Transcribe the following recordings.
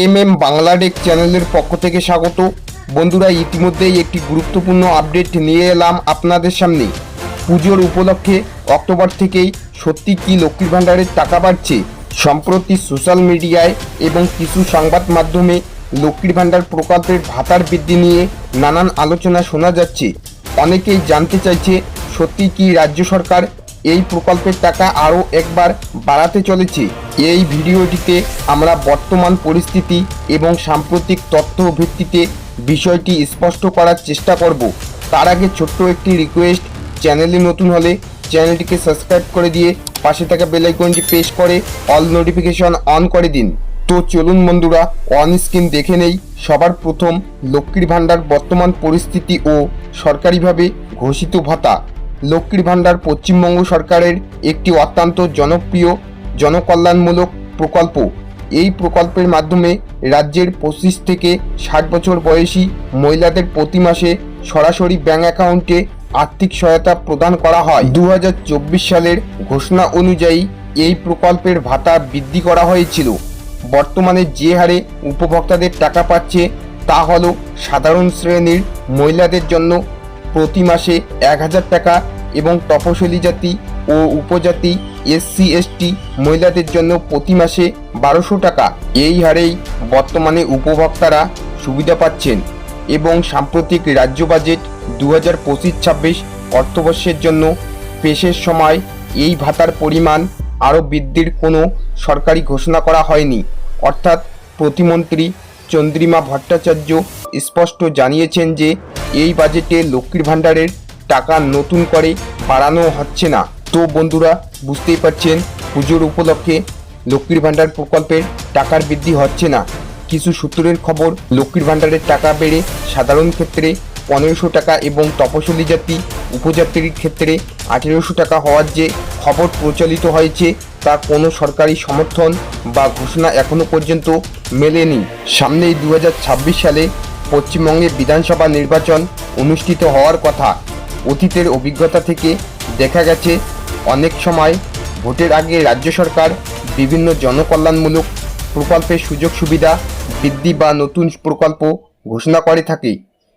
M M বাংলাডেক চ্যানেলের পক্ষ থেকে স্বাগত। বন্ধুরা, ইতিমধ্যেই একটি গুরুত্বপূর্ণ আপডেট নিয়ে এলাম আপনাদের সামনে। পুজোর উপলক্ষে অক্টোবর থেকেই সত্যি কি লক্ষ্মীর ভাণ্ডারের টাকা বাড়ছে? সম্প্রতি সোশ্যাল মিডিয়ায় এবং কিছু সংবাদ মাধ্যমে লক্ষ্মীর ভাণ্ডার প্রকল্পের ভাতার বৃদ্ধি নিয়ে নানান আলোচনা শোনা যাচ্ছে। অনেকেই জানতে চাইছে, সত্যি কি রাজ্য সরকার এই প্রকল্পের টাকা আরও একবার বাড়াতে চলেছে। এই ভিডিওটিতে আমরা বর্তমান পরিস্থিতি এবং সাম্প্রতিক তথ্য ভিত্তিতে বিষয়টি স্পষ্ট করার চেষ্টা করব। তার আগে ছোট্ট একটি রিকোয়েস্ট চ্যানেলে নতুন হলে চ্যানেলটিকে সাবস্ক্রাইব করে দিয়ে পাশে থাকা বেল আইকনটি প্রেস করে অল নোটিফিকেশন অন করে দিন। তো চলুন বন্ধুরা অন স্ক্রিন দেখে নেই, সবার প্রথম লক্ষ্মীর ভাণ্ডার বর্তমান পরিস্থিতি ও সরকারিভাবে ঘোষিত ভাতা। লক্ষ্মীর ভাণ্ডার পশ্চিমবঙ্গ সরকারের একটি অত্যন্ত জনপ্রিয়, জনকল্যাণমূলক প্রকল্প। এই প্রকল্পের মাধ্যমে রাজ্যের পঁচিশ থেকে ষাট বছর বয়সী মহিলাদের প্রতি মাসে সরাসরি ব্যাঙ্ক অ্যাকাউন্টে আর্থিক সহায়তা প্রদান করা হয়। দু হাজার চব্বিশ সালের ঘোষণা অনুযায়ী এই প্রকল্পের ভাতা বৃদ্ধি করা হয়েছিল। বর্তমানে যে হারে উপভোক্তাদের টাকা পাচ্ছে তা হলো সাধারণ শ্রেণির মহিলাদের জন্য প্রতি মাসে এক হাজার টাকা এবং তপশিলি জাতি ও উপজাতি এসসি এসটি মহিলাদের জন্য প্রতি মাসে বারোশো টাকা। এই হারেই বর্তমানে উপভোক্তারা সুবিধা পাচ্ছেন এবং সাম্প্রতিক রাজ্য বাজেট দু হাজার পঁচিশ ছাব্বিশ অর্থবর্ষের জন্য পেশের সময় এই ভাতার পরিমাণ আরও বৃদ্ধির কোনো সরকারি ঘোষণা করা হয়নি। অর্থাৎ প্রতিমন্ত্রী চন্দ্রিমা ভট্টাচার্য স্পষ্ট জানিয়েছেন যে এই বাজেটে লক্ষ্মীর ভাণ্ডারের টাকা নতুন করে বাড়ানো হচ্ছে না। তো বন্ধুরা, বুঝতেই পারছেন, পুজোর উপলক্ষে লক্ষ্মীর ভাণ্ডার প্রকল্পের টাকার বৃদ্ধি হচ্ছে না। কিছু সূত্রের খবর, লক্ষ্মীর ভাণ্ডারের টাকা বেড়ে সাধারণ ক্ষেত্রে পনেরোশো টাকা এবং তপশিলি জাতি উপজাতির ক্ষেত্রে আঠেরোশো টাকা হওয়ার যে খবর প্রচলিত হয়েছে, তা কোনো সরকারি সমর্থন বা ঘোষণা এখনও পর্যন্ত মেলেনি। সামনেই দু হাজার ছাব্বিশ সালে পশ্চিমবঙ্গে বিধানসভা নির্বাচন অনুষ্ঠিত হওয়ার কথা। অতীতের অভিজ্ঞতা থেকে দেখা গেছে, অনেক সময় ভোটের আগে রাজ্য সরকার বিভিন্ন জনকল্যাণমূলক প্রকল্পের সুযোগ সুবিধা, বৃদ্ধি বা নতুন প্রকল্প ঘোষণা করে থাকে।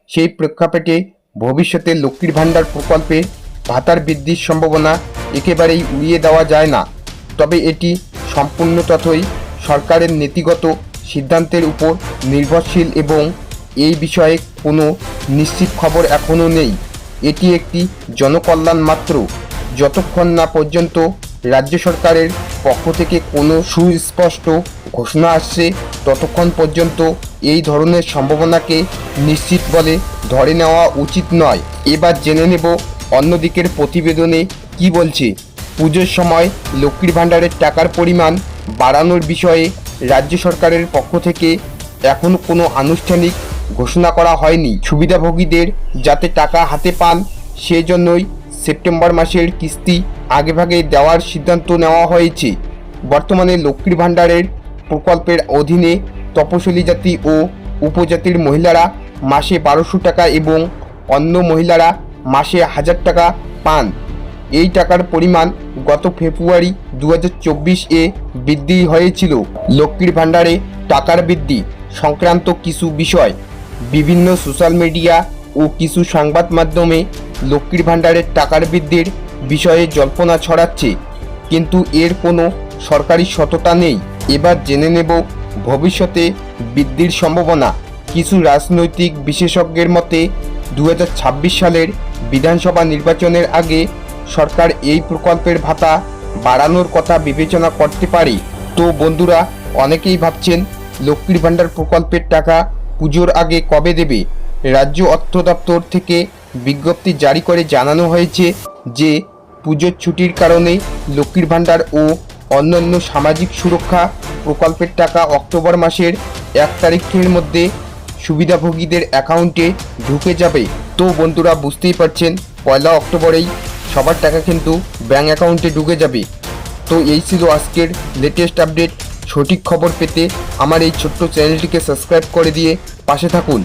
সেই প্রেক্ষাপটে ভবিষ্যতে লক্ষ্মীর ভাণ্ডার প্রকল্পে ভাতার বৃদ্ধির সম্ভাবনা একেবারেই উড়িয়ে দেওয়া যায় না। তবে এটি সম্পূর্ণ তথই সরকারের নীতিগত সিদ্ধান্তের উপর নির্ভরশীল এবং এই বিষয়ে কোনো নিশ্চিত খবর এখনও নেই। এটি একটি জনকল্যাণ মাত্র। যতক্ষণ না পর্যন্ত রাজ্য সরকারের পক্ষ থেকে কোনো সুস্পষ্ট ঘোষণা আসছে, ততক্ষণ পর্যন্ত এই ধরনের সম্ভাবনাকে নিশ্চিত বলে ধরে নেওয়া উচিত নয়। এবার জেনে নেব অন্যদিকের প্রতিবেদনে কি বলছে। পুজোর সময় লক্ষ্মীর ভাণ্ডারের টাকার পরিমাণ বাড়ানোর বিষয়ে রাজ্য সরকারের পক্ষ থেকে এখনও কোনো আনুষ্ঠানিক ঘোষণা করা হয়নি। সুবিধাভোগীদের যাতে টাকা হাতে পান, সেজন্যই সেপ্টেম্বর মাসের কিস্তি আগেভাগে দেওয়ার সিদ্ধান্ত নেওয়া হয়েছে। বর্তমানে লক্ষ্মীর ভাণ্ডারের প্রকল্পের অধীনে তপশিলি জাতি ও উপজাতির মহিলারা মাসে বারোশো টাকা এবং অন্য মহিলারা মাসে হাজার টাকা পান। এই টাকার পরিমাণ গত ফেব্রুয়ারি দু হাজার চব্বিশ এ বৃদ্ধি হয়েছিল। লক্ষ্মীর ভাণ্ডারে টাকার বৃদ্ধি সংক্রান্ত কিছু বিষয় বিভিন্ন সোশ্যাল মিডিয়া ও কিছু সংবাদ মাধ্যমে লক্ষ্মীর ভাণ্ডারের টাকার বৃদ্ধির বিষয়ে জল্পনা ছড়াচ্ছে। কিন্তু এর কোনো সরকারি সততা নেই। এবার জেনে নেব ভবিষ্যতে বৃদ্ধির সম্ভাবনা। কিছু রাজনৈতিক বিশেষজ্ঞের মতে দু হাজার ছাব্বিশ সালের বিধানসভা নির্বাচনের আগে সরকার এই প্রকল্পের ভাতা বাড়ানোর কথা বিবেচনা করতে পারে। তো বন্ধুরা, অনেকেই ভাবছেন লক্ষ্মীর ভাণ্ডার প্রকল্পের টাকা পুজোর আগে কবে দেবে? রাজ্য অর্থ দপ্তর থেকে বিজ্ঞপ্তি জারি করে জানানো হয়েছে যে, পুজোর ছুটির কারণে লক্ষ্মীর ভাণ্ডার ও অন্যান্য সামাজিক সুরক্ষা প্রকল্পের টাকা অক্টোবর মাসের এক তারিখের মধ্যে সুবিধাভোগীদের অ্যাকাউন্টে ঢুকে যাবে। তো বন্ধুরা, বুঝতেই পারছেন, পয়লা অক্টোবরেই সবার টাকা কিন্তু ব্যাঙ্ক অ্যাকাউন্টে ঢুকে যাবে। তো এই ছিল আজকের লেটেস্ট আপডেট সঠিক খবর পেতে আমার এই ছোট্ট চ্যানেলটিকে সাবস্ক্রাইব করে দিয়ে পাশে থাকুন।